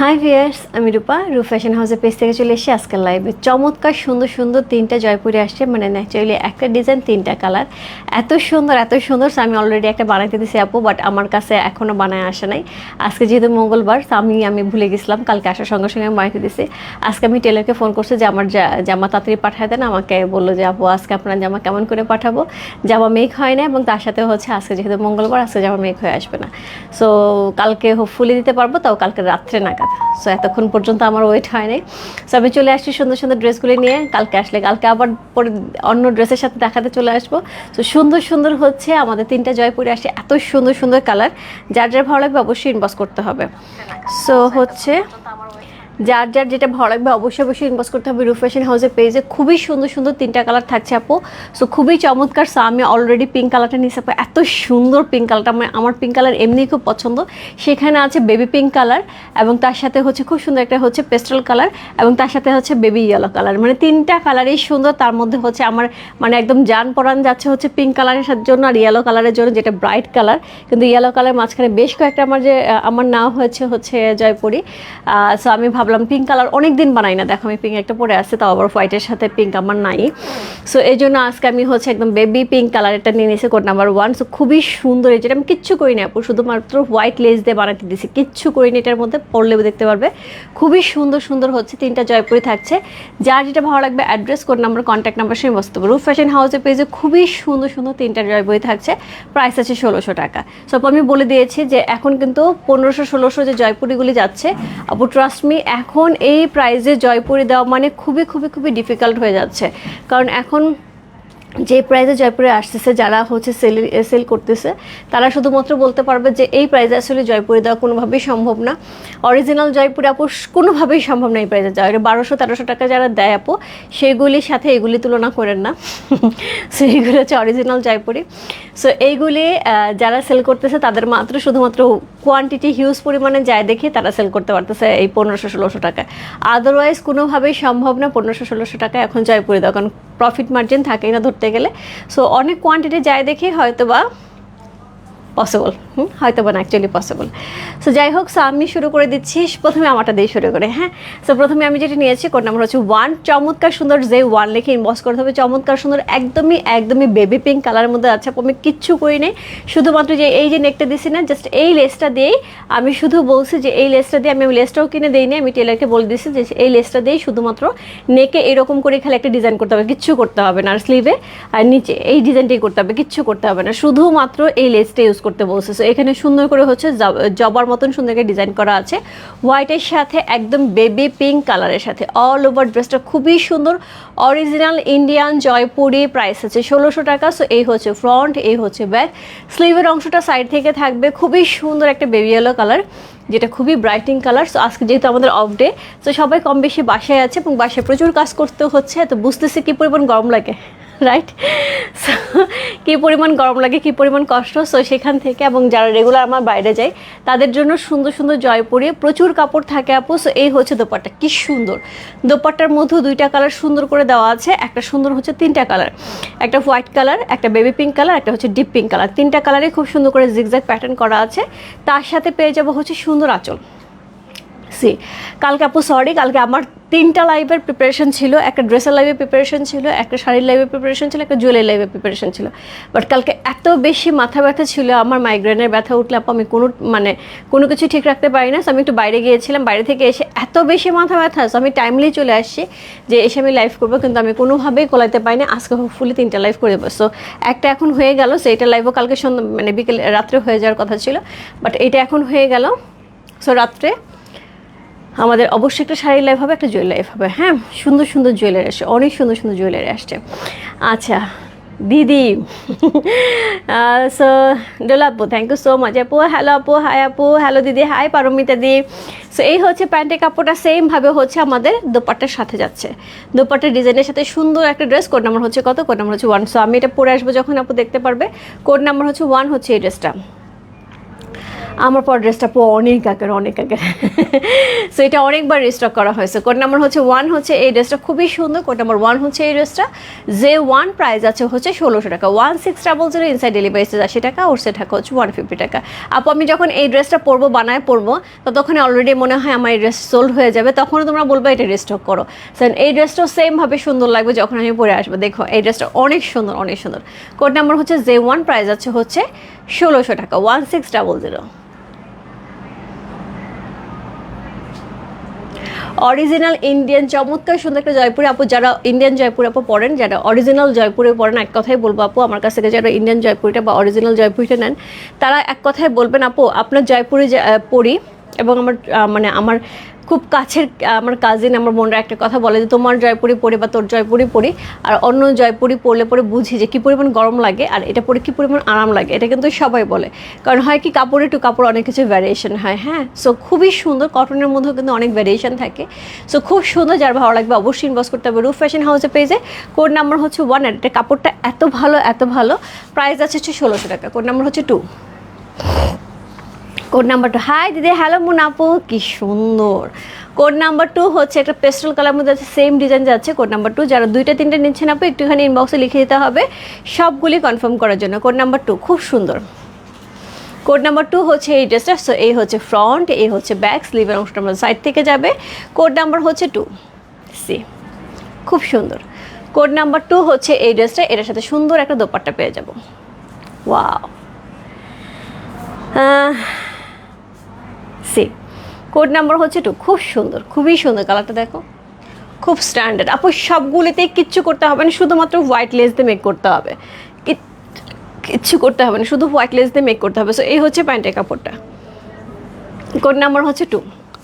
High viewers আমি রূপা। রূপ fashion হাউসের পেজ থেকে চলে এসেছি আজকের লাইভে চমৎকার, সুন্দর সুন্দর তিনটা জয়পুরে আসছে। মানে ন্যাচারালি একটা ডিজাইন তিনটা কালার এত সুন্দর এত সুন্দর আমি অলরেডি একটা বানাইতে দিছি আপু বাট আমার কাছে এখনও বানায় আসে নাই। আজকে যেহেতু মঙ্গলবার আমি আমি ভুলে গেছিলাম, কালকে আসার সঙ্গে সঙ্গে আমি বানাইতে দিছি আজকে আমি টেলারকে ফোন করছি যে আমার জামা তাড়াতাড়ি পাঠায় দেন, আমাকে বলল যে, আপু, আজকে আপনার জামা কেমন করে পাঠাবো? জামা মেক হয় না, এবং তার সাথে হচ্ছে আজকে যেহেতু মঙ্গলবার, আজকে জামা মেক হয়ে আসবে না। সো কালকে হোপফুলি দিতে পারব, তাও কালকে রাত্রে নাগাদ। সো এতক্ষণ পর্যন্ত আমার ওয়েট হয় নাই সো আমি চলে আসছি সুন্দর সুন্দর ড্রেসগুলি নিয়ে। কালকে আসলে, কালকে আবার পরে অন্য ড্রেসের সাথে দেখাতে চলে আসব। তো সুন্দর সুন্দর হচ্ছে আমাদের তিনটা জয়পুরে আসে এত সুন্দর সুন্দর কালার। যার যার ভালো লাগবে অবশ্যই ইনবক্স করতে হবে। সো হচ্ছে যার যার যেটা ভালো লাগবে অবশ্যই অবশ্যই ইনবক্স করতে হবে। রুফ ফ্যাশন হাউসের পেজে খুবই সুন্দর সুন্দর তিনটা কালার থাকছে আপু। সো খুবই চমৎকার। সো আমি অলরেডি পিঙ্ক কালারটা নিয়েছি আপু। এত সুন্দর পিঙ্ক কালারটা আমার আমার পিঙ্ক কালার এমনিই খুব পছন্দ। সেখানে আছে বেবি পিঙ্ক কালার এবং তার সাথে হচ্ছে খুব সুন্দর একটা হচ্ছে পেস্টাল কালার এবং তার সাথে হচ্ছে বেবি ইয়েলো কালার মানে তিনটা কালারই সুন্দর। তার মধ্যে হচ্ছে আমার মানে একদম জান পরান যাচ্ছে হচ্ছে পিঙ্ক কালারের জন্য আর ইয়েলো কালারের জন্য যেটা ব্রাইট কালার কিন্তু ইয়েলো কালার মাঝখানে বেশ কয়েকটা আমার যে, আমার নাম হয়েছে হচ্ছে জয়পুরি। সো আমি ভাবলাম পিঙ্ক কালার অনেক দিন বানাই না। দেখো, আমি পিঙ্ক একটা পরে আসছে তাও আবার হোয়াইটের সাথে পিঙ্ক আমার নাই। সো এই জন্য আজকে আমি হচ্ছে একদম বেবি পিঙ্ক কালারটা নিয়ে নিয়েছি কোড নাম্বার ওয়ান সো খুবই সুন্দর এই যেটা, আমি কিচ্ছু করি না আপু, শুধুমাত্র হোয়াইট লেস দিয়ে বানাতে দিয়েছি কিচ্ছু করিনি এটার মধ্যে পড়লে দেখতে পারবে। খুবই সুন্দর সুন্দর হচ্ছে, তিনটা জয়পুরি থাকছে। যার যেটা ভালো লাগবে address code number contact number সঙ্গে বসতে রুফ ফ্যাশন হাউসের পেজে খুবই সুন্দর সুন্দর তিনটা জয়পুরি থাকছে। প্রাইস আছে ষোলোশো টাকা। সো আমি বলে দিয়েছি যে, এখন কিন্তু পনেরোশো, ষোলোশো যে জয়পুরিগুলি যাচ্ছে, আপু ট্রাস্ট মি এখন এই প্রাইজে জয়পুরে দেওয়া মানে খুবই খুবই খুবই ডিফিকাল্ট হয়ে যাচ্ছে। কারণ এখন যে প্রাইজে জয়পুরে আসতেছে, যারা হচ্ছে সেল সেল করতেছে, তারা শুধুমাত্র বলতে পারবে যে এই প্রাইজে আসলে জয়পুরে দেওয়া কোনোভাবেই সম্ভব না। অরিজিনাল জয়পুরে আপু, কোনোভাবেই সম্ভব না এই প্রাইজে যাওয়া। বারোশো, তেরোশো টাকা যারা দেয় আপু সেইগুলির সাথে এগুলি তুলনা করেন না। সো এইগুলো হচ্ছে অরিজিনাল জয়পুরি। সো এইগুলি যারা সেল করতেছে, তাদের মাত্র শুধুমাত্র কোয়ান্টিটি হিউজ পরিমাণে যায় দেখে তারা সেল করতে পারতেছে এই পনেরোশো, ষোলোশো টাকায় আদারওয়াইজ কোনোভাবেই সম্ভব না পনেরোশো, ষোলোশো টাকা এখন জয়পুরে দেওয়া। কারণ প্রফিট মার্জিন থাকেই না ধরতে গেলে। সো অনেক কোয়ান্টিটি যায় দেখে হয়তো বা পসিবল হয়তো বা অ্যাকচুয়ালি পসিবল সো যাই হোক সো আমি শুরু করে দিচ্ছি। প্রথমে আমারটা দিয়ে শুরু করে হ্যাঁ? সো প্রথমে আমি যেটা নিয়েছি কোড নাম্বার হচ্ছে ওয়ান চমৎকার সুন্দর যে ওয়ান লিখে ইনবক্স করতে হবে। চমৎকার সুন্দর, একদমই একদমই বেবি পিঙ্ক কালারের মধ্যে আছে। আমি কিচ্ছু করি নেই। শুধুমাত্র যে এই যে নেকটা দিছি না জাস্ট এই লেসটা দিয়েই আমি শুধু বলছি যে এই লেসটা দিয়ে আমি লেসটাও কিনে দিইনি। আমি টেলারকে বলে দিচ্ছি যে এই লেসটা দিয়েই শুধুমাত্র নেকে এরকম করে খালি একটা ডিজাইন করতে হবে। কিচ্ছু করতে হবে না। আর স্লিভে আর নিচে এই ডিজাইনটাই করতে হবে। কিচ্ছু করতে হবে না। শুধুমাত্র এই লেসটা ইউজ করতে বলছে। সো এখানে সুন্দর করে হচ্ছে জবার মতন সুন্দর করে ডিজাইন করা আছে। হোয়াইটের সাথে একদম বেবি পিঙ্ক কালারের সাথে অল ওভার ড্রেসটা খুবই সুন্দর। অরিজিনাল ইন্ডিয়ান জয়পুরি প্রাইস আছে ষোলোশো টাকা। সো এই হচ্ছে ফ্রন্ট এই হচ্ছে ব্যাক স্লিভের অংশটা সাইড থেকে থাকবে। খুবই সুন্দর একটা বেবি ইয়েলো কালার যেটা খুবই ব্রাইটিং কালার সো আজকে যেহেতু আমাদের অফ ডে তো সবাই কম বেশি বাসায় আছে এবং বাসায় প্রচুর কাজ করতে হচ্ছে। তো বুঝতেছি কী পরিমাণ গরম লাগে। রাইট সো কী পরিমাণ গরম লাগে, কী পরিমাণ কষ্ট সো সেখান থেকে এবং যারা রেগুলার আমার বাইরে যায়, তাদের জন্য সুন্দর সুন্দর জয়পুরে প্রচুর কাপড় থাকে আপু। সো এই হচ্ছে দোপাট্টা। কি সুন্দর। দোপাট্টার মধ্যে দুইটা কালার সুন্দর করে দেওয়া আছে। একটা সুন্দর হচ্ছে তিনটা কালার একটা হোয়াইট কালার একটা বেবি পিঙ্ক কালার একটা হচ্ছে ডিপ পিঙ্ক কালার তিনটা কালারে খুব সুন্দর করে জিগজ্যাগ প্যাটার্ন করা আছে। তার সাথে পেয়ে যাব হচ্ছে সুন্দর আঁচল। সি কালকে আপু সরি কালকে আমার তিনটা লাইভের প্রিপারেশন ছিল। একটা ড্রেসের লাইভের প্রিপারেশন ছিল, একটা শাড়ির লাইভের প্রিপারেশন ছিল, একটা জুয়েলারি লাইভের প্রিপারেশন ছিল। বাট কালকে এত বেশি মাথা ব্যথা ছিল, আমার মাইগ্রেনের ব্যথা উঠলে আপু, আমি কোনো মানে কোনো কিছু ঠিক রাখতে পারি না। So, আমি একটু বাইরে গিয়েছিলাম, বাইরে থেকে এসে এত বেশি মাথা ব্যথা। So, আমি টাইমলি চলে আসছি যে এসে আমি লাইভ করব, কিন্তু আমি কোনোভাবেই কোলাইতে পারি না আজকে হোপফুলি তিনটা লাইভ করে দেবো। সো একটা এখন হয়ে গেল। সো এটা লাইভও কালকে সন্ধ্যা মানে বিকেল, রাত্রে হয়ে যাওয়ার কথা ছিল। বাট এটা এখন হয়ে গেল। সো রাত্রে আমাদের অবশ্যই একটা শাড়ির লাইফ হবে, একটা জুয়েলারি লাইফ হবে। হ্যাঁ সুন্দর সুন্দর জুয়েলারি আসছে অনেক সুন্দর সুন্দর জুয়েলারি আসছে। আচ্ছা দিদি সো ডোলা আপু থ্যাংক ইউ সো মাচ আপু হ্যালো আপু হাই আপু হ্যালো দিদি হাই পারমিতা দি। সো এই হচ্ছে প্যান্টের কাপড়টা সেমভাবে হচ্ছে আমাদের দোপাট্টার সাথে যাচ্ছে। দোপাট্টার ডিজাইনের সাথে সুন্দর একটা ড্রেস কোড নাম্বার হচ্ছে কত? কোড নাম্বার হচ্ছে ওয়ান সো আমি এটা পরে আসব যখন আপু দেখতে পারবে। কোড নাম্বার হচ্ছে ওয়ান হচ্ছে এই ড্রেসটা আমার পর ড্রেসটা পো অনেক আগের অনেক আগের সো এটা অনেকবার রিস্টক করা হয়েছে। কোড নাম্বার হচ্ছে ওয়ান হচ্ছে এই ড্রেসটা খুবই সুন্দর। কোড নাম্বার ওয়ান হচ্ছে এই ড্রেসটা যে ওয়ান প্রাইস আছে হচ্ছে ষোলোশো টাকা। One six double zero inside delivery আশি টাকা ওর সে টাকা হচ্ছে ওয়ান ফিফটি টাকা। আপু, আমি যখন এই ড্রেসটা পরবো, বানায় পরবো, তো তখন অলরেডি মনে হয় আমার এই ড্রেস সোল্ড হয়ে যাবে। তখনও তোমরা বলবে এটা রিস্টক করো। সেন এই ড্রেসটাও সেমভাবে সুন্দর লাগবে যখন আমি পরে আসব। দেখো, এই ড্রেসটা অনেক সুন্দর অনেক সুন্দর। কোড নাম্বার হচ্ছে জে ওয়ান প্রাইস আছে হচ্ছে ষোলোশো টাকা। One six double zero original Indian, চমৎকার সুন্দর একটা জয়পুরে আপু, যারা ইন্ডিয়ান জয়পুরে আপু পড়েন, যারা অরিজিনাল জয়পুরে পড়েন, এক কথাই বলব আপু, আমার কাছ থেকে যারা ইন্ডিয়ান জয়পুরিটা বা অরিজিনাল জয়পুরিটা নেন, তারা এক কথায় বলবেন আপু, আপনার জয়পুরে পড়ি এবং আমার মানে আমার খুব কাছের আমার কাজিন আমার বোনরা একটা কথা বলে যে, তোমার জয়পুরি পরে বা তোর জয়পুরি পরি আর অন্য জয়পুরি পরলে পরে বুঝি যে কী পরিমাণ গরম লাগে আর এটা পরে কী পরিমাণ আরাম লাগে। এটা কিন্তু সবাই বলে। কারণ হয় কি, কাপড়ে একটু কাপড় অনেক কিছু ভ্যারিয়েশন হয় হ্যাঁ? সো খুবই সুন্দর কটনের মধ্যেও কিন্তু অনেক ভ্যারিয়েশন থাকে। সো খুব সুন্দর, যার ভালো লাগবে অবশ্যই ইনভেস্ট করতে হবে রুফ ফ্যাশন হাউসে পেজে কোড নাম্বার হচ্ছে ওয়ান আর এটা কাপড়টা এত ভালো এত ভালো। প্রাইস আছে হচ্ছে ষোলোশো টাকা। কোড নাম্বার হচ্ছে two code number two hi দিদি। হ্যালো মুনাপু কি সুন্দর। কোড নাম্বার টু হচ্ছে একটা পেস্টাল কালার মধ্যে সেম ডিজাইন যাচ্ছে কোড নাম্বার টু যারা দুইটা, তিনটে নিচ্ছেন আপু, একটুখানি ইনবক্সে লিখে দিতে হবে। সবগুলি কনফার্ম করার জন্য। কোড নাম্বার টু খুব সুন্দর। কোড নাম্বার টু হচ্ছে এই ড্রেসটা সো এই হচ্ছে ফ্রন্ট এই হচ্ছে ব্যাক স্লিভের অংশটা আমরা সাইড থেকে যাবে। কোড নাম্বার হচ্ছে টু সি খুব সুন্দর। কোড নাম্বার টু হচ্ছে এই ড্রেসটা এটার সাথে সুন্দর একটা দোপাট্টা পেয়ে যাব। ওয়াও সি কোড নাম্বার হচ্ছে টু খুব সুন্দর, খুবই সুন্দর কালারটা দেখো। খুব স্ট্যান্ডার্ড আপু, সবগুলিতে কিচ্ছু করতে হবে না, শুধুমাত্র হোয়াইট লেস দিয়ে মেক করতে হবে। কিচ্ছু করতে হবে না, শুধু হোয়াইট লেস দিয়ে মেক করতে হবে। সো এই হচ্ছে প্যান্টের কাপড়টা। কোড নাম্বার হচ্ছে টু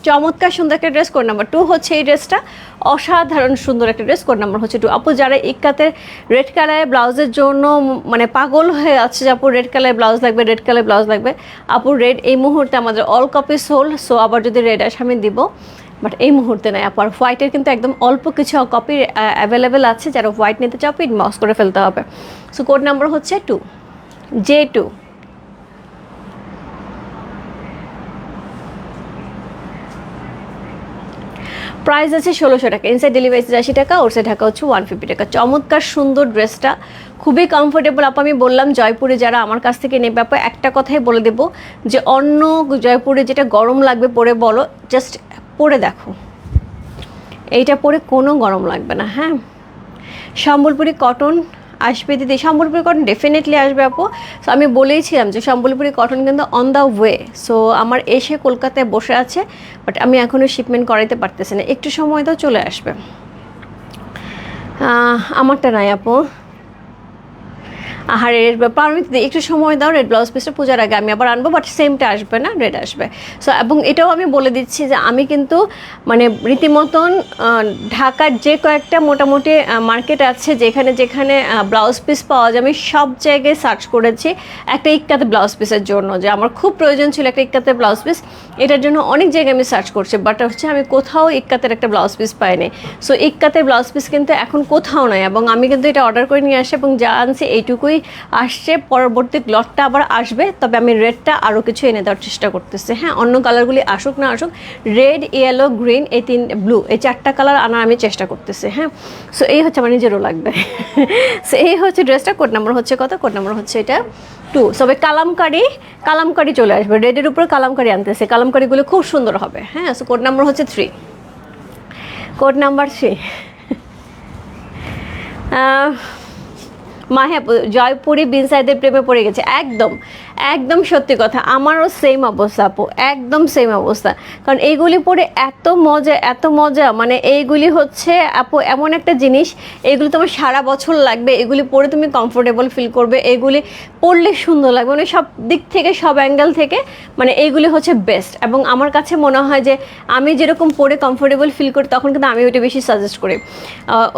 চমৎকার সুন্দর একটা ড্রেস কোড নাম্বার টু হচ্ছে এই ড্রেসটা অসাধারণ সুন্দর একটা ড্রেস কোড নাম্বার হচ্ছে টু আপু, যারা ইক্কাতের রেড কালারের ব্লাউজের জন্য মানে পাগল হয়ে আছে যে আপু রেড কালারের ব্লাউজ লাগবে রেড কালারের ব্লাউজ লাগবে। আপু রেড এই মুহূর্তে আমাদের অল কপি সোল সো আবার যদি রেড আসে আমি দিব। বাট এই মুহূর্তে নাই আপু, আর হোয়াইটের কিন্তু একদম অল্প কিছু কপি অ্যাভেলেবেল আছে। যারা হোয়াইট নিতে চাও পিট মাউস করে ফেলতে হবে। সো কোড নাম্বার হচ্ছে টু জে টু প্রাইস আছে ষোলোশো টাকা। ইনসাইড ডেলিভারি আশি টাকা ওর সাইড ঢাকা হচ্ছে ওয়ান ফিফটি টাকা। চমৎকার সুন্দর ড্রেসটা। খুবই কমফোর্টেবল আপা, আমি বললাম জয়পুরে যারা আমার কাছ থেকে নেবে, আপা, একটা কথাই বলে দেব যে অন্য জয়পুরে যেটা গরম লাগবে পরে বলো জাস্ট পরে দেখো। এইটা পরে কোনো গরম লাগবে না হ্যাঁ? সম্বলপুরি কটন আসবে দিদি। সম্বলপুরি কটন ডেফিনেটলি আসবে আপু। সো আমি বলেইছিলাম যে সম্বলপুরি কটন কিন্তু অন দ্য ওয়ে সো আমার এসে কলকাতায় বসে আছে বাট আমি এখনও শিপমেন্ট করাইতে পারতেছি না। একটু সময় তো চলে আসবে। আমারটা নাই আপু। রেড পারমিতে একটু সময় দাও রেড ব্লাউজ পিসটা পূজার আগে আমি আবার আনব বাট সেমটা আসবে না রেড আসবে। সো এবং এটাও আমি বলে দিচ্ছি যে আমি কিন্তু মানে রীতিমতন ঢাকার যে কয়েকটা মোটামুটি মার্কেট আছে, যেখানে যেখানে ব্লাউজ পিস পাওয়া যায়, আমি সব জায়গায় সার্চ করেছি। একটা ইক্কাতে ব্লাউজ পিসের জন্য, যে আমার খুব প্রয়োজন ছিল একটা ইক্কাতে ব্লাউজ পিস এটার জন্য অনেক জায়গায় আমি সার্চ করছি বাট হচ্ছে আমি কোথাও ইক্কাতের একটা ব্লাউজ পিস পাইনি। সো ইক্কাতের ব্লাউজ পিস কিন্তু এখন কোথাও নাই, এবং আমি কিন্তু এটা অর্ডার করে নিয়ে আসি, এবং যা আনছি, এইটুকুই আসছে, পরবর্তী লটটা আবার আসবে, তবে আমি রেডটা আরও কিছু এনে দেওয়ার চেষ্টা করতেছি। হ্যাঁ অন্য কালারগুলি আসুক না আসুক, রেড ইয়েলো গ্রিন এই তিন ব্লু এই চারটা কালার আনার আমি চেষ্টা করতেছি হ্যাঁ। সো এই হচ্ছে আমার নিজেরও লাগবে। সো এই হচ্ছে ড্রেসটা কোড নাম্বার হচ্ছে কত? কোড নাম্বার হচ্ছে এটা টু সবে কালামকারি কালামকারি চলে আসবে। রেডের উপর কালামকারি আনতেছে। কালামকারিগুলো খুব সুন্দর হবে হ্যাঁ। সো কোড নাম্বার হচ্ছে থ্রি কোড নাম্বার থ্রি মাহে আপু- জয়পুরি বিনসাইদের প্রেমে পড়ে গেছে একদম। একদম সত্যি কথা, আমারও সেম অবস্থা আপু, একদম সেম অবস্থা। কারণ এইগুলি পরে এত মজা এত মজা মানে এইগুলি হচ্ছে আপু এমন একটা জিনিস, এগুলি তোমার সারা বছর লাগবে, এগুলি পরে তুমি কমফোর্টেবল ফিল করবে, এগুলি পরলে সুন্দর লাগবে মানে সব দিক থেকে, সব অ্যাঙ্গেল থেকে মানে এইগুলি হচ্ছে বেস্ট এবং আমার কাছে মনে হয় যে আমি যেরকম পরে কমফোর্টেবল ফিল করি, তখন কিন্তু আমি ওইটা বেশি সাজেস্ট করি।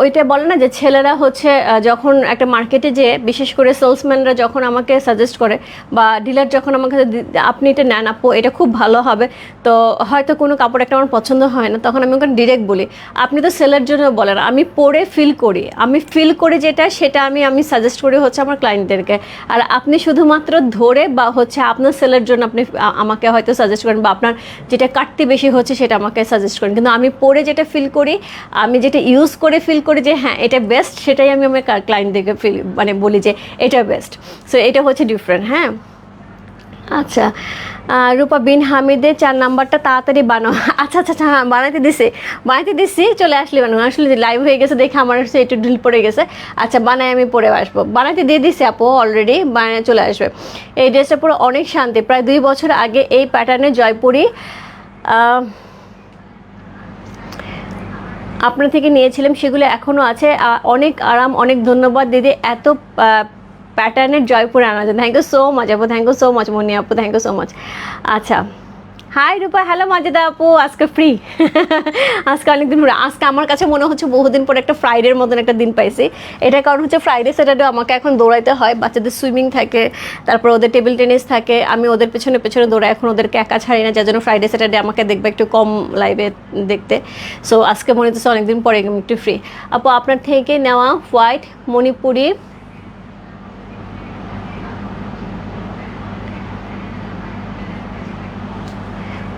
ওইটা বলে না যে ছেলেরা হচ্ছে যখন একটা মার্কেটে যে বিশেষ করে সেলসম্যানরা যখন আমাকে সাজেস্ট করে, বা ডিলার যখন আমার কাছে আপনি এটা নেন, আপু, এটা খুব ভালো হবে। তো হয়তো কোনো কাপড় একটা আমার পছন্দ হয় না, তখন আমি ওখানে ডিরেক্ট বলি, আপনি তো সেলের জন্য বলেন, আমি পরে ফিল করি। আমি ফিল করি যেটা, সেটা আমি আমি সাজেস্ট করি হচ্ছে আমার ক্লায়েন্টদেরকে আর আপনি শুধুমাত্র ধরে বা হচ্ছে আপনার সেলের জন্য আপনি আমাকে হয়তো সাজেস্ট করেন বা আপনার যেটা কাটতে বেশি হচ্ছে, সেটা আমাকে সাজেস্ট করেন। কিন্তু আমি পরে যেটা ফিল করি, আমি যেটা ইউজ করে ফিল করি যে হ্যাঁ এটা বেস্ট সেটাই আমি আমার ক্লায়েন্টদেরকে ফিল মানে বলি যে, এটা বেস্ট সো এটা হচ্ছে ডিফারেন্ট হ্যাঁ? আচ্ছা রূপা বিন হামিদের চার নাম্বারটা তাড়াতাড়ি বানাও। আচ্ছা আচ্ছা আচ্ছা হ্যাঁ বানাইতে দিছি। বানাইতে দিছি, চলে আসলে বানাও আসলে লাইভ হয়ে গেছে, দেখে আমার হচ্ছে একটু ঢিল পড়ে গেছে। আচ্ছা বানাই আমি পরে আসব। বানাইতে দিয়ে দিছি আপু অলরেডি বানায় চলে আসবে। এই ড্রেসটা পুরো অনেক শান্তি। প্রায় দুই বছর আগে এই প্যাটার্নে জয়পুরি আপনার থেকে নিয়েছিলাম, সেগুলো এখনও আছে। অনেক আরাম, অনেক ধন্যবাদ। দিদি, এত প্যাটার্নের জয়পুরে আনা যায় থ্যাংক ইউ সো মাচ আপু। Thank you so much Moni আপু। থ্যাংক ইউ সো মাচ আচ্ছা। হাই রূপা। হ্যালো মাজেদা আপু। আজকে ফ্রি আজকে অনেকদিন পরে আজকে আমার কাছে মনে হচ্ছে বহুদিন পরে একটা ফ্রাইডের মতন একটা দিন পাইছি। এটা কারণ হচ্ছে ফ্রাইডে স্যাটারডে আমাকে এখন দৌড়াইতে হয়। বাচ্চাদের সুইমিং থাকে, তারপর ওদের টেবিল টেনিস থাকে। আমি ওদের পেছনে পেছনে দৌড়াই। এখন ওদেরকে একা ছাড়ি না, যার জন্য ফ্রাইডে স্যাটারডে আমাকে দেখবে একটু কম লাইভে দেখতে। সো আজকে মনে হচ্ছে অনেকদিন পরে একটু ফ্রি আপু, আপনার থেকে নেওয়া হোয়াইট মণিপুরি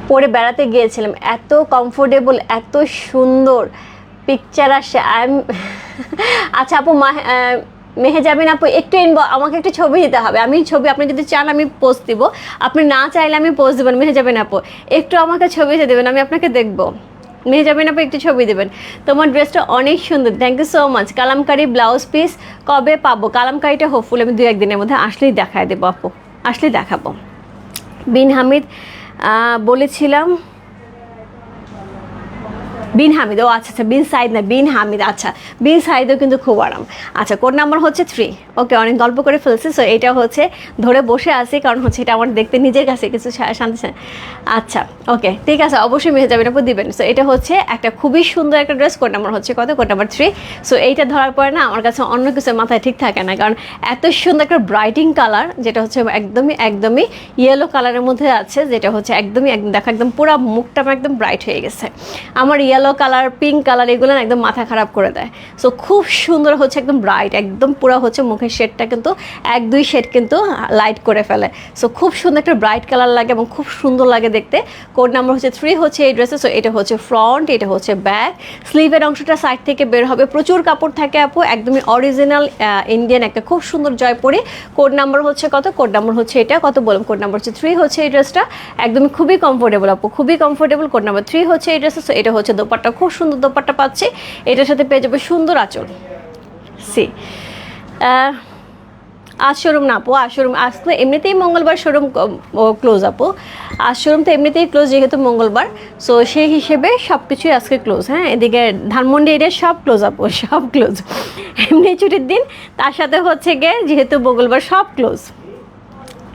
পরে বেড়াতে গিয়েছিলাম। এত কমফোর্টেবল এত সুন্দর পিকচার আসে। আই আচ্ছা আপু মা- আহ, মেহে যাবেন আপু একটু ইনব আমাকে একটু ছবি দিতে হবে। আমি ছবি আপনি যদি চান আমি পোস্ট দিব। আপনি না চাইলে আমি পোস্ট দেবেন মেহে যাবেন আপু একটু আমাকে ছবি দিয়ে দেবেন আমি আপনাকে দেখব। মেয়ে যাবেন আপু একটু ছবি দেবেন। তোমার ড্রেসটা অনেক সুন্দর। Thank you so much Kalamkari blouse piece কবে পাবো? কালামকারিটা হোপফুল আমি দু একদিনের মধ্যে আসলেই দেখায় দেবো আপু। আসলেই দেখাবো। বিন হামিদ বলেছিলাম বিন হামিদ, ও আচ্ছা আচ্ছা বিন সাইদ না, বিন হামিদ আচ্ছা বিন সাইদও কিন্তু খুব আরাম। আচ্ছা কোড নাম্বার হচ্ছে থ্রি ওকে, অনেক গল্প করে ফেলছি সো এটা হচ্ছে ধরে বসে আছি, কারণ হচ্ছে এটা আমার দেখতে নিজের কাছে কিছু শান্তি আচ্ছা ওকে, ঠিক আছে, অবশ্যই মেহে যাবেন আপু দিবেন। সো এটা হচ্ছে একটা খুবই সুন্দর একটা ড্রেস কোড নাম্বার হচ্ছে কত? কোড নাম্বার থ্রি সো এইটা ধরার পরে না, আমার কাছে অন্য কিছু মাথায় ঠিক থাকে না, কারণ এত সুন্দর একটা ব্রাইটিং কালার যেটা হচ্ছে একদমই একদমই ইয়েলো কালারের মধ্যে আছে, যেটা হচ্ছে একদমই, একদম, দেখো, একদম পুরো মুখটা একদম ব্রাইট হয়ে গেছে। আমার ইয়েলো কালার পিঙ্ক কালার, এগুলো না একদম মাথা খারাপ করে দেয়। সো খুব সুন্দর হচ্ছে একদম ব্রাইট একদম পুরো হচ্ছে মুখের শেডটা কিন্তু এক, দুই শেড কিন্তু লাইট করে ফেলে। সো খুব সুন্দর একটা ব্রাইট কালার লাগে এবং খুব সুন্দর লাগে দেখতে। কোড নাম্বার হচ্ছে থ্রি হচ্ছে এই ড্রেসে সো এটা হচ্ছে ফ্রন্ট এটা হচ্ছে ব্যাক স্লিভের অংশটা সাইড থেকে বের হবে। প্রচুর কাপড় থাকে আপু, একদমই অরিজিনাল ইন্ডিয়ান একটা খুব সুন্দর জয় জয়পুরি। কোড নাম্বার হচ্ছে কত? কোড নাম্বার হচ্ছে এটা। কত বললাম? কোড নাম্বার হচ্ছে থ্রি হচ্ছে এই ড্রেসটা একদমই খুবই কমফোর্টেবল আপু, খুবই কমফোর্টেবল কোড নাম্বার থ্রি হচ্ছে এই ড্রেসে সো এটা হচ্ছে দোপাট্টা, খুব সুন্দর দোপাট্টা পাচ্ছি। এটার সাথে পেয়ে যাবে সুন্দর আঁচল। সি। আজ শোরুম না আপু, আজ শোরুম আজ তো এমনিতেই মঙ্গলবার শোরুম ক্লোজ আপু। আজ শোরুম তো এমনিতেই ক্লোজ যেহেতু মঙ্গলবার। সো সেই হিসেবে সব কিছুই আজকে ক্লোজ হ্যাঁ? এদিকে ধানমন্ডি এরিয়া সব ক্লোজ আপু, সব ক্লোজ এমনি ছুটির দিন, তার সাথে হচ্ছে গিয়ে, যেহেতু মঙ্গলবার সব ক্লোজ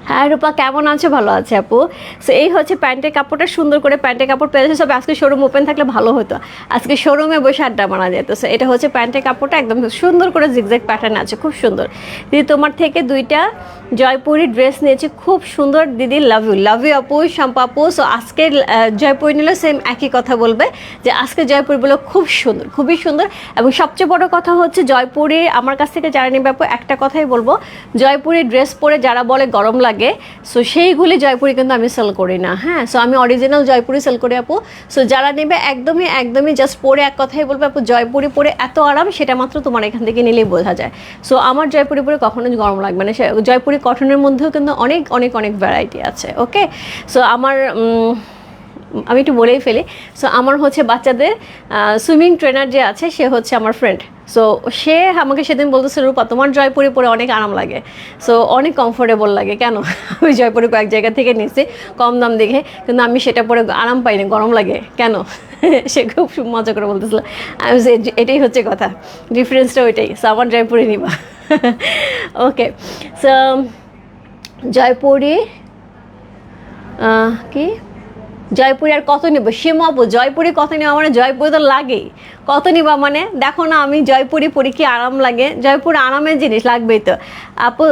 হ্যাঁ রূপা, কেমন আছে? ভালো আছে আপু। সো এই হচ্ছে প্যান্টের কাপড়টা, সুন্দর করে প্যান্টের কাপড় পেয়েছে সব আজকে শোরুম ওপেন থাকলে ভালো হতো। আজকে শোরুমে বসে আড্ডা মারা যেত। সো এটা হচ্ছে প্যান্টের কাপড়টা, একদম সুন্দর করে জিগজ্যাগ প্যাটার্ন আছে, খুব সুন্দর। দিদি, তোমার থেকে দুইটা জয়পুরি ড্রেস নিয়েছি, খুব সুন্দর। দিদি লাভ ইউ লাভ ইউ আপু শাম্পা আপু। সো আজকে জয়পুরি নিলেও সেম একই কথা বলবে, যে আজকে জয়পুরগুলো খুব সুন্দর, খুবই সুন্দর। এবং সবচেয়ে বড় কথা হচ্ছে, জয়পুরি, আমার কাছ থেকে যারা নেবে আপু, একটা কথাই বলব, জয়পুরি ড্রেস পরে যারা বলে গরম লাগে সো সেইগুলি জয়পুরি কিন্তু আমি সেল করি না হ্যাঁ? সো আমি অরিজিনাল জয়পুরি সেল করি আপু। সো যারা নেবে একদমই একদমই জাস্ট পরে এক কথাই বলবে আপু, জয়পুরি পরে এত আরাম, সেটা মাত্র তোমার এখান থেকে নিলেই বোঝা যায়। সো আমার জয়পুরি পরে কখনো গরম লাগবে না জয়পুরি কটনের মধ্যেও কিন্তু অনেক অনেক অনেক ভ্যারাইটি আছে ওকে সো আমার আমি একটু বলেই ফেলি। সো আমার হচ্ছে বাচ্চাদের সুইমিং ট্রেনার যে আছে, সে হচ্ছে আমার ফ্রেন্ড সো সে আমাকে সেদিন বলতেছে রূপা তোমার জয়পুরে পরে অনেক আরাম লাগে। সো অনেক কমফোর্টেবল লাগে। কেন? আমি জয়পুরে কয়েক জায়গা থেকে নিয়েছি কম দাম দেখে। কিন্তু আমি সেটা পরে আরাম পাইনি গরম লাগে। কেন? সে খুব মজা করে বলতেছিল। আমি বলছি, "এ- এটাই হচ্ছে কথা। ডিফারেন্সটা ওইটাই। সো আমার জয়পুরি নিবা। ওকে সো জয়পুরে কি? জয়পুরে আর কত নেব? সেমা আপু, জয়পুরে কত নেওয়া মানে জয়পুরে তো লাগেই। কত নিবা মানে? দেখো না, আমি জয়পুরে পড়ি কি আরাম লাগে? জয়পুর আরামের জিনিস লাগবেই তো। আপু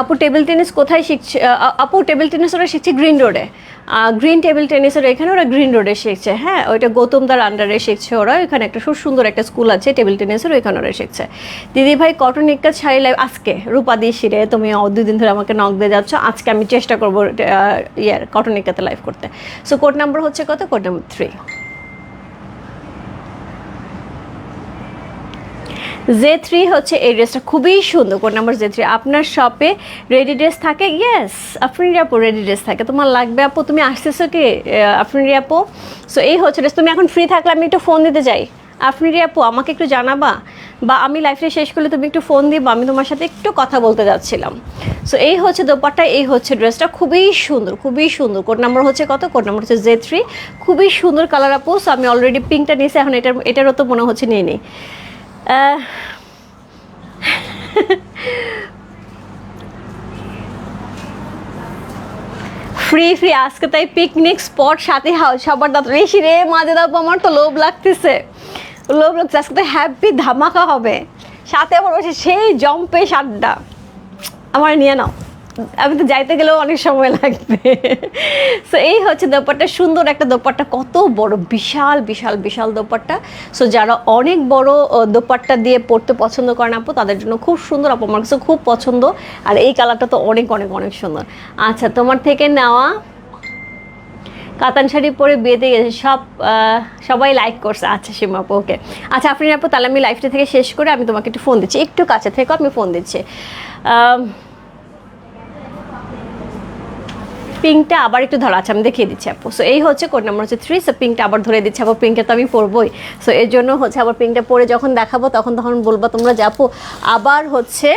আপু টেবিল টেনিস কোথায় শিখছে আপু টেবিল টেনিস ওরা শিখছে গ্রিন রোডে গ্রিন টেবিল টেনিসের এখানে ওরা গ্রিন রোডে শিখছে। হ্যাঁ ওইটা গৌতমদার আন্ডারে শিখছে ওরা। ওইখানে একটা খুব সুন্দর একটা স্কুল আছে টেবিল টেনিসের ওইখানে ওরা শিখছে। দিদি ভাই কটন ইক্কা শাড়ি লাইভ আজকে রূপা দিয়ে শিরে, তুমি দুদিন ধরে আমাকে নক দিয়ে যাচ্ছ, আজকে আমি চেষ্টা করব ইয়ার কটন ইক্কাতে লাইভ করতে। সো কোড নাম্বার হচ্ছে কত? Code number three J three হচ্ছে এই ড্রেসটা খুবই সুন্দর, কোড নাম্বার জে থ্রি আপনার শপে রেডি ড্রেস থাকে? ইয়েস আফরিন আপু রেডি ড্রেস থাকে। তোমার লাগবে আপু, তুমি আসতেছো কি আফরিন আপু সো এই হচ্ছে ড্রেস তুমি এখন ফ্রি থাকলে আমি একটু ফোন দিতে যাই। আফরিন আপু আমাকে একটু জানাবা? বা আমি লাইফে শেষ করলে তুমি একটু ফোন দিবা? আমি তোমার সাথে একটু কথা বলতে যাচ্ছিলাম। সো এই হচ্ছে দোপাট্টা, এই হচ্ছে ড্রেসটা। খুবই সুন্দর খুবই সুন্দর। কোড নাম্বার হচ্ছে কত? কোড নাম্বার হচ্ছে জে থ্রি খুবই সুন্দর কালার আপু। সো আমি অলরেডি পিঙ্কটা নিয়েছি, এখন এটার, এটারও তো মনে হচ্ছে নিয়ে নিই। ফ্রি ফ্রি আজকে তাই পিকনিক স্পট সাথে হাও- সবার দাঁত বেশি রে, মাঝে দাও আমার তো লোভ লাগতেছে। লোভ লাগছে আজকে তো হ্যাপি ধামাকা হবে। সাথে আবার বসে সেই জম্পে সাতটা আমার নিয়ে নাও। আমি তো যাইতে গেলেও অনেক সময় লাগবে। সো এই হচ্ছে দোপাট্টা। সুন্দর একটা দোপাট্টা। কত বড়, বিশাল বিশাল বিশাল দোপাট্টা। সো যারা অনেক বড় দোপাট্টা দিয়ে পড়তে পছন্দ করেন আপু, তাদের জন্য খুব সুন্দর আপু আমার কাছে খুব পছন্দ। আর এই কালারটা তো অনেক অনেক অনেক সুন্দর। আচ্ছা তোমার থেকে নেওয়া কাতান শাড়ি পরে বিয়েতে গেছে, সব সবাই লাইক করছে। আচ্ছা সীমা আপু ওকে আচ্ছা আপনি আপু, তাহলে আমি লাইফটা থেকে শেষ করে আমি তোমাকে একটু ফোন দিচ্ছি। একটু কাছে থেকে আমি ফোন দিচ্ছি আম, পিঙ্কটা আবার একটু ধরা আছে আমি দেখিয়ে দিচ্ছি আপু। সো এই হচ্ছে কোড নাম্বার হচ্ছে থ্রি সো পিঙ্কটা আবার ধরে দিচ্ছি আপু। পিঙ্কটা তো আমি পরবই। সো এর জন্য হচ্ছে আবার পিঙ্কটা পরে যখন দেখাবো, তখন তখন বলব তোমরা যাব আবার হচ্ছে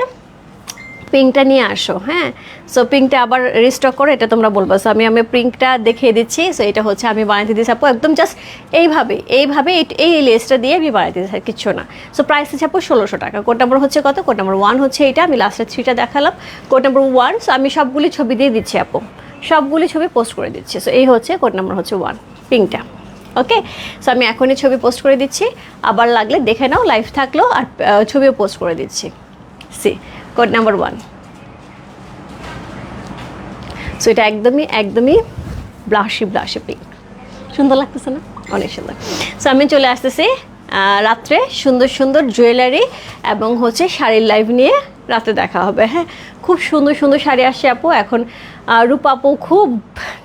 পিঙ্কটা নিয়ে আসো হ্যাঁ? সো পিঙ্কটা আবার রিস্টক করে, এটা তোমরা বলব। সো আমি আমি পিঙ্কটা দেখিয়ে দিচ্ছি। সো এটা হচ্ছে আমি বানাতে দিচ্ছি আপু, একদম জাস্ট এইভাবে এইভাবে এই- লেসটা দিয়ে আমি বানাতে দিচ্ছি কিচ্ছু না। সো প্রাইস হচ্ছে আপু ষোলোশো টাকা। কোড নাম্বার হচ্ছে কত? কোড নাম্বার ওয়ান হচ্ছে এটা আমি লাস্টের থ্রিটা দেখালাম। কোড নাম্বার ওয়ান সো আমি সবগুলি ছবি দিয়ে দিচ্ছি আপু। সবগুলি ছবি পোস্ট করে দিচ্ছি। সো এই হচ্ছে কোড নাম্বার হচ্ছে ওয়ান পিঙ্কটা ওকে সো আমি এখনই ছবি পোস্ট করে দিচ্ছি। আবার লাগলে দেখে নাও লাইভ থাকল আর ছবিও পোস্ট করে দিচ্ছি। C code number one so এটা একদমই একদমই ব্লাশি ব্লাশি পিঙ্ক সুন্দর লাগতেছে না? অনেক সুন্দর। সো আমি চলে আসতেছি রাত্রে সুন্দর সুন্দর জুয়েলারি এবং হচ্ছে শাড়ির লাইভ নিয়ে। রাতে দেখা হবে হ্যাঁ? খুব সুন্দর সুন্দর শাড়ি আসছে আপু। এখন রূপা আপু খুব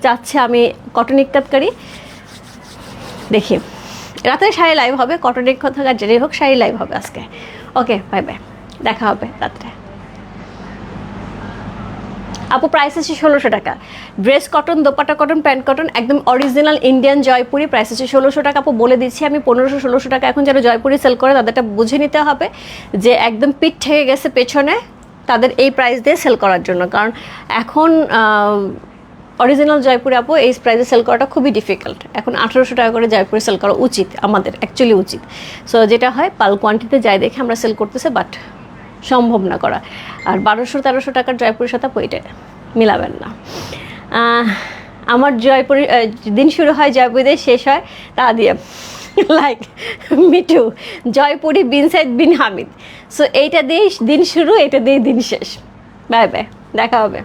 যাচ্ছে, আমি কটন ইকতাবকারী দেখি। রাতে শাড়ি লাইভ হবে কটন কথা জেনে হোক, শাড়ি লাইভ হবে আজকে। ওকে বাই বাই দেখা হবে, রাত্রে। আপু প্রাইস আছে ষোলোশো টাকা। Dress cotton dupatta cotton pant cotton একদম অরিজিনাল ইন্ডিয়ান জয়পুরি প্রাইস আছে ষোলোশো টাকা। আপু, বলে দিচ্ছি আমি, পনেরোশো ষোলোশো টাকা এখন যারা জয়পুরি সেল করে, তাদেরটা বুঝে নিতে হবে যে একদম পিঠ ঠেকে গেছে পেছনে, তাদের এই প্রাইস দিয়ে সেল করার জন্য। কারণ এখন অরিজিনাল জয়পুরে আপু, এই প্রাইসে সেল করাটা খুবই ডিফিকাল্ট এখন আঠেরোশো টাকা করে জয়পুরে সেল করা উচিত, আমাদের অ্যাকচুয়ালি উচিত। সো যেটা হয় পাল কোয়ান্টিতে যাই দেখে আমরা সেল করতেছে বাট সম্ভব না করা। আর বারোশো তেরোশো টাকার জয়পুরের সাথে বইটা মিলাবেন না। আমার জয়পুর দিন শুরু হয় জয়পুরে, শেষ হয় তা দিয়ে। লাইক মিটু জয়পুরি বিন সাইদ বিন হামিদ। সো এইটা দিয়েই দিন শুরু এটা দিয়েই দিন শেষ। বাই বাই দেখা হবে।